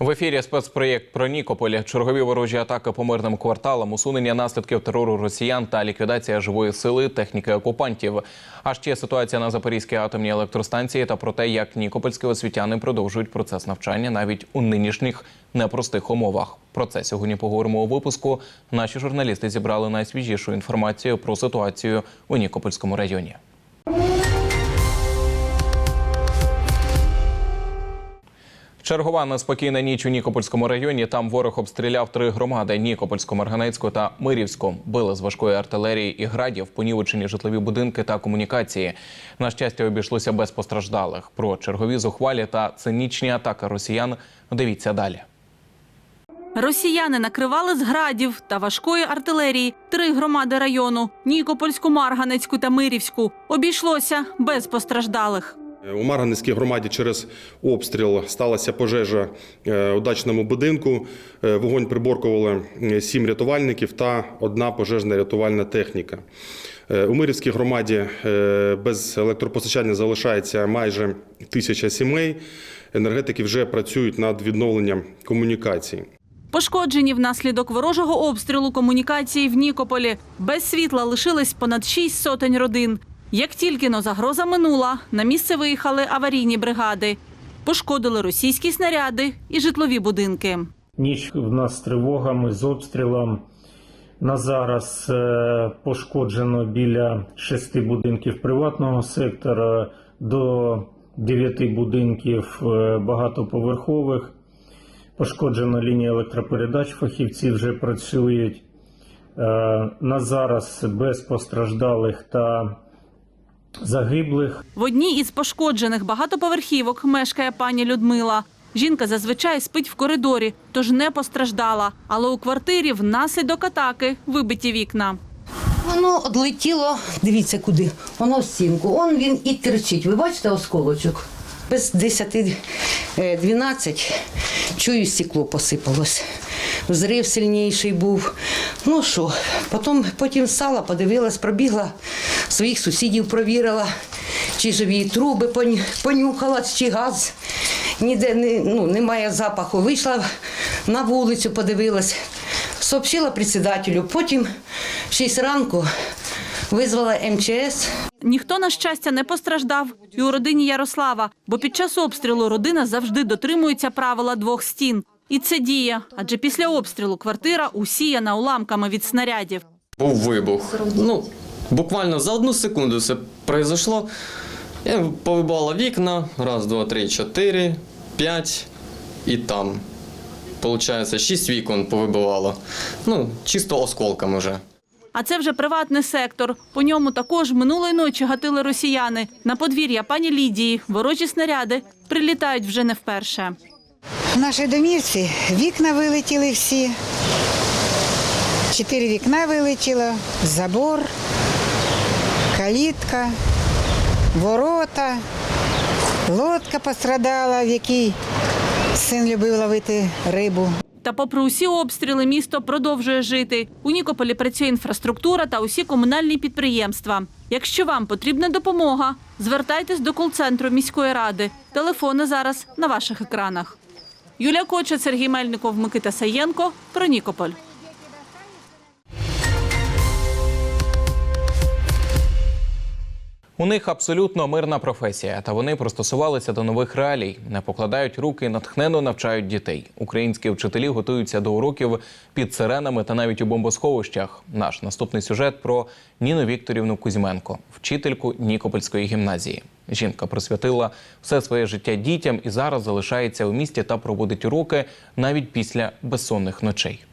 В ефірі спецпроєкт про Нікополі, чергові ворожі атаки по мирним кварталам, усунення наслідків терору росіян та ліквідація живої сили техніки окупантів. А ще ситуація на Запорізькій атомній електростанції та про те, як нікопольські освітяни продовжують процес навчання навіть у нинішніх непростих умовах. Про це сьогодні поговоримо у випуску. Наші журналісти зібрали найсвіжішу інформацію про ситуацію у Нікопольському районі. Чергова неспокійна ніч у Нікопольському районі. Там ворог обстріляв три громади: Нікопольську, Марганецьку та Мирівську. Били з важкої артилерії і градів, понівечені житлові будинки та комунікації. На щастя, обійшлося без постраждалих. Про чергові зухвалі та цинічні атаки росіян. Дивіться далі. Росіяни накривали з градів та важкої артилерії три громади району Нікопольську, Марганецьку та Мирівську. Обійшлося без постраждалих. У Марганецькій громаді через обстріл сталася пожежа е, у дачному будинку. Е, Вогонь приборкували е, сім рятувальників та одна пожежна рятувальна техніка. Е, У Мирівській громаді е, без електропостачання залишається майже тисяча сімей. Енергетики вже працюють над відновленням комунікацій. Пошкоджені внаслідок ворожого обстрілу комунікації в Нікополі. Без світла лишились понад шість сотень родин. Як тільки но загроза минула, на місце виїхали аварійні бригади. Пошкодили російські снаряди і житлові будинки. Ніч в нас з тривогами, з обстрілом. На зараз е, пошкоджено біля шести будинків приватного сектора, до дев'яти будинків е, багатоповерхових. Пошкоджена лінія електропередач, фахівці вже працюють. Е, На зараз без постраждалих та загиблих. В одній із пошкоджених багатоповерхівок мешкає пані Людмила. Жінка зазвичай спить в коридорі, тож не постраждала. Але у квартирі внаслідок атаки вибиті вікна. Воно одлетіло, дивіться куди, воно в стінку. Он він і терчить. Ви бачите осколочок? Без 10-12 чую, стекло посипалось. Взрив сильніший був. Ну що, потім, потім встала, подивилась, пробігла, своїх сусідів провірила, чи живі труби поню- понюхала, чи газ. Ніде не, ну, немає запаху. Вийшла на вулицю, подивилась, сообщила председателю. Потім в 6 ранку визвала МЧС. Ніхто, на щастя, не постраждав і у родині Ярослава, бо під час обстрілу родина завжди дотримується правила двох стін. І це діє, адже після обстрілу квартира усіяна уламками від снарядів. Був вибух. Ну, буквально за одну секунду все произошло. Я повибивала вікна. Раз, два, три, чотири, п'ять і там. Получається, шість вікон повибивало. Ну, чисто осколками вже. А це вже приватний сектор. По ньому також минулої ночі гатили росіяни. На подвір'я пані Лідії ворожі снаряди прилітають вже не вперше. В нашій домівці вікна вилетіли всі. Чотири вікна вилетіло, забор, калітка, ворота, лодка пострадала, в якій син любив ловити рибу. Та попри усі обстріли, місто продовжує жити. У Нікополі працює інфраструктура та усі комунальні підприємства. Якщо вам потрібна допомога, звертайтесь до кол-центру міської ради. Телефони зараз на ваших екранах. Юлія Коча, Сергій Мельников, Микита Саєнко. Про Нікополь. У них абсолютно мирна професія, та вони пристосувалися до нових реалій, не покладають руки, натхненно навчають дітей. Українські вчителі готуються до уроків під сиренами та навіть у бомбосховищах. Наш наступний сюжет про Ніну Вікторівну Кузьменко, вчительку Нікопольської гімназії. Жінка присвятила все своє життя дітям і зараз залишається у місті та проводить уроки навіть після безсонних ночей.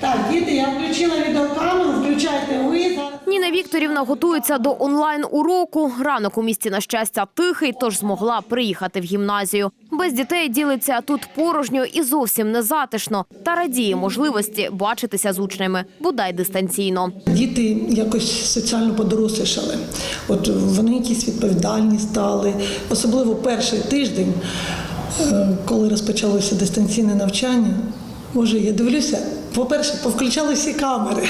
Так, діти, я включила відеокамеру, включайте ви зараз. Ніна Вікторівна готується до онлайн-уроку. Ранок у місті, на щастя, тихий, тож змогла приїхати в гімназію. Без дітей ділиться тут порожньо і зовсім не затишно. Та радіє можливості бачитися з учнями, бодай дистанційно. Діти якось соціально подорослішали. От вони якісь відповідальні стали. Особливо перший тиждень, е, коли розпочалося дистанційне навчання. Боже, я дивлюся, по-перше, повключали всі камери.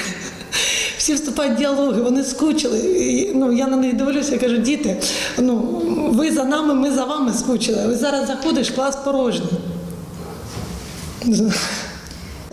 Всі вступають в діалоги, вони скучили. І, ну, я на них дивлюся я кажу, діти, ну, ви за нами, ми за вами скучили. Ви зараз заходиш, клас порожній.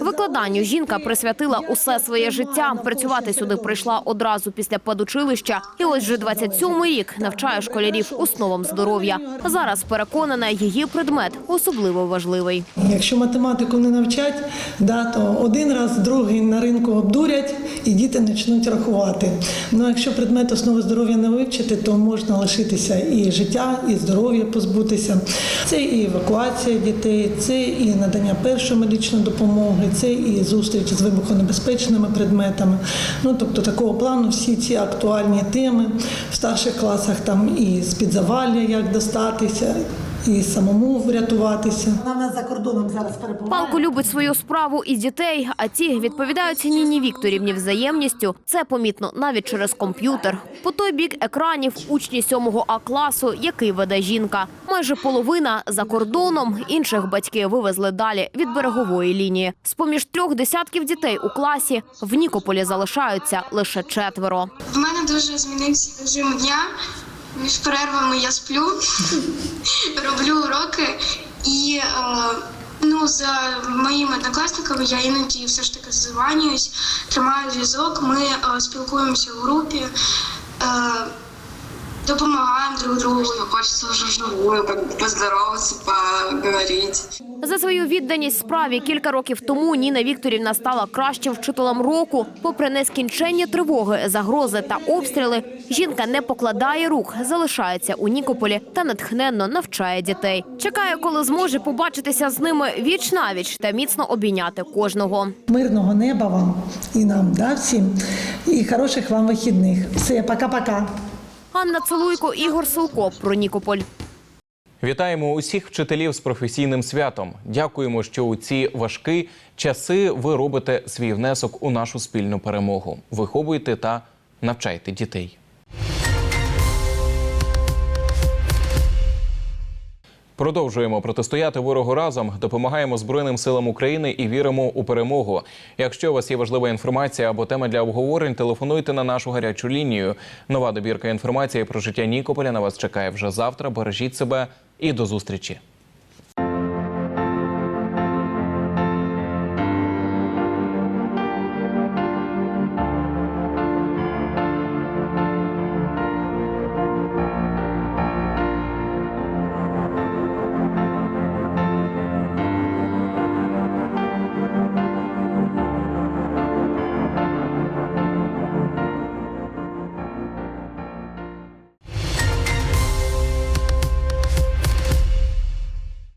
Викладанню жінка присвятила усе своє життя. Працювати сюди прийшла одразу після педучилища. І ось вже 27-й рік навчає школярів основам здоров'я. Зараз переконана, її предмет особливо важливий. Якщо математику не навчать, да, то один раз, другий на ринку обдурять і діти почнуть рахувати. Ну, якщо предмет основи здоров'я не вивчити, то можна лишитися і життя, і здоров'я позбутися. Це і евакуація дітей, це і надання першої медичної допомоги, це і зустріч з вибухонебезпечними предметами. Ну тобто такого плану всі ці актуальні теми в старших класах там і з під завалля, як достатися, і самому врятуватися. Вона за кордоном зараз перебуває. Палко любить свою справу і дітей, а ті відповідають Ніні Вікторівні взаємністю. Це помітно навіть через комп'ютер. По той бік екранів учні 7 А класу, який веде жінка. Майже половина за кордоном. Інших батьки вивезли далі від берегової лінії. З поміж трьох десятків дітей у класі в Нікополі залишаються лише четверо. В мене дуже змінився режим дня. Між перервами я сплю, роблю уроки. І е, ну, за моїми однокласниками я іноді все ж таки званююсь, тримаю зв'язок, ми е, спілкуємося в групі, допомагаємо друг другу. Хочеться вже живою, поздороватися, поговорити. За свою відданість справі кілька років тому Ніна Вікторівна стала кращим вчителем року. Попри нескінченні тривоги, загрози та обстріли, жінка не покладає рук, залишається у Нікополі та натхненно навчає дітей. Чекає, коли зможе побачитися з ними віч навіч та міцно обійняти кожного. Мирного неба вам і нам, да, всім, і хороших вам вихідних. Все, пока-пока. Анна Целуйко, Ігор Силко про Нікополь. Вітаємо усіх вчителів з професійним святом. Дякуємо, що у ці важкі часи ви робите свій внесок у нашу спільну перемогу. Виховуйте та навчайте дітей. Продовжуємо протистояти ворогу разом, допомагаємо Збройним силам України і віримо у перемогу. Якщо у вас є важлива інформація або тема для обговорень, телефонуйте на нашу гарячу лінію. Нова добірка інформації про життя Нікополя на вас чекає вже завтра. Бережіть себе і до зустрічі.